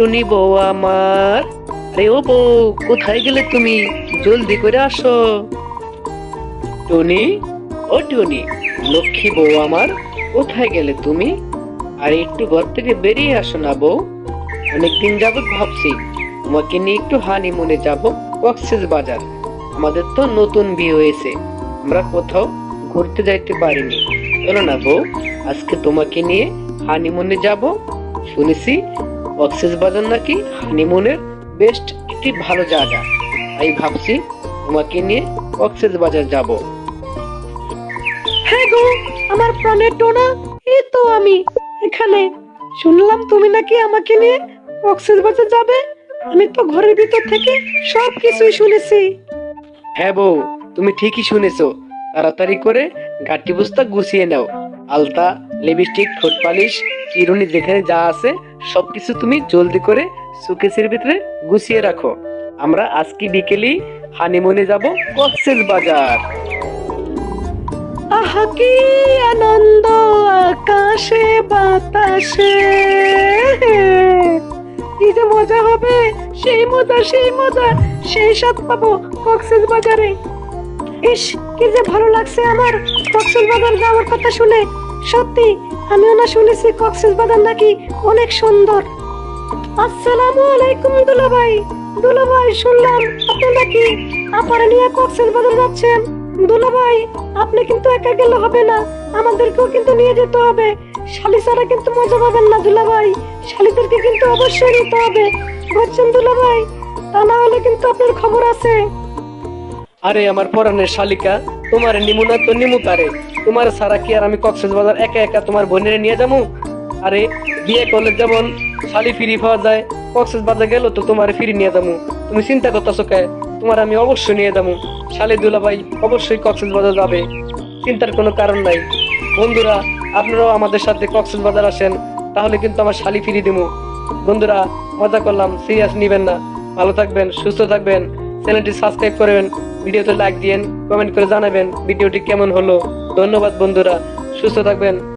টুনি বউ আমার। আরে ও বউ, কোথায় গেলে তুমি? জলদি করে আসো। টুনি, ও টুনি, লক্ষ্মী বউ আমার, কোথায় গেলে তুমি? আর একটু ঘর থেকে বেরিয়ে আসো না বউ। অনেকদিন যাবত ভাবছি, তোমাকে নিয়ে একটু হানিমুনে যাব, কক্সেস বাজার। আমাদের তো নতুন বিয়ে হয়েছে, আমরা কোথাও ঘুরতে যাইতে পারিনি। চলো না বউ, আজকে তোমাকে নিয়ে হানিমুনে যাব। শুনেছি কক্সেস বাজার নাকি হানিমুনের বেস্ট একটি ভালো জায়গা। তাই ভাবছি তোমাকে নিয়ে কক্সেস বাজার যাব। হ্যাঁ গো আমার প্রাণের টোনা এই তো আমি। এখানে শুনলাম তুমি নাকি আমাকে নিয়ে বাজার যাবে। আমি তো ঘরের ভিতর থেকে সব কিছুই শুনেছি। হ্যাঁ বউ তুমি ঠিকই শুনেছো। তাড়াতাড়ি করে গাটি বস্তা গুছিয়ে নাও। আলতা লিপস্টিক, ঠোঁট পালিশ চিরুনি যেখানে যা আছে, সবকিছু তুমি জলদি করে সুকেসের ভিতরে গুছিয়ে রাখো। আমরা আজকে বিকেলেই হানিমুনে যাব কক্সেস বাজার। আহা, কি আনন্দ আকাশে, বাতাসে। কি যে মজা হবে, সেই মজা সেই মজা, সেই স্বাদ পাবো কক্সেস বাজারে। ইস, কি যে ভালো লাগছে আমার কক্সেস বাজার যাওয়ার কথা শুনে। সত্যি, আমিও না শুনেছি কক্সেস বাজার নাকি অনেক সুন্দর। আসসালামু আলাইকুম দুলাভাই। দুলাভাই, শুনলাম আপনি নাকি আপারে নিয়ে কক্সেস বাজার যাচ্ছেন। দুলাভাই, আপনি কিন্তু একা গেলে হবে না, আমাদেরকেও কিন্তু নিয়ে যেতে হবে। শালি ছাড়া কিন্তু মজা পাবেন না দুলাভাই, শালিদেরকে কিন্তু অবশ্যই নিতে হবে। বুঝছেন দুলাভাই? তা না হলে কিন্তু আপনার খবর আছে। আরে, আমার পরানের শালিকা, তোমার নিমুনা তো নিমু তারে তোমার সারা কি আর আমি কক্সেস বাজার একা একা তোমার বোনের নিয়ে যাব? আরে, বিয়ে করলে যেমন শালি ফিরি পাওয়া যায় কক্সেস বাজার গেল তো তোমার ফিরি নিয়ে যাব। তুমি চিন্তা করতেছো কে? তোমার আমি অবশ্যই নিয়ে যাব। শালি দুলাভাই অবশ্যই কক্সেস বাজার যাবে। চিন্তার কোনো কারণ নাই। বন্ধুরা, আপনারাও আমাদের সাথে কক্সেস বাজার আসেন, তাহলে কিন্তু আমার শালি ফিরি দিমু। বন্ধুরা, মজা করলাম, সিরিয়াস নিবেন না। ভালো থাকবেন, সুস্থ থাকবেন। চ্যানেলটি সাবস্ক্রাইব করবেন, ভিডিওতে লাইক দিয়েন, কমেন্ট করে জানাবেন, ভিডিওটি কেমন হলো। ধন্যবাদ বন্ধুরা সুস্থ থাকবেন।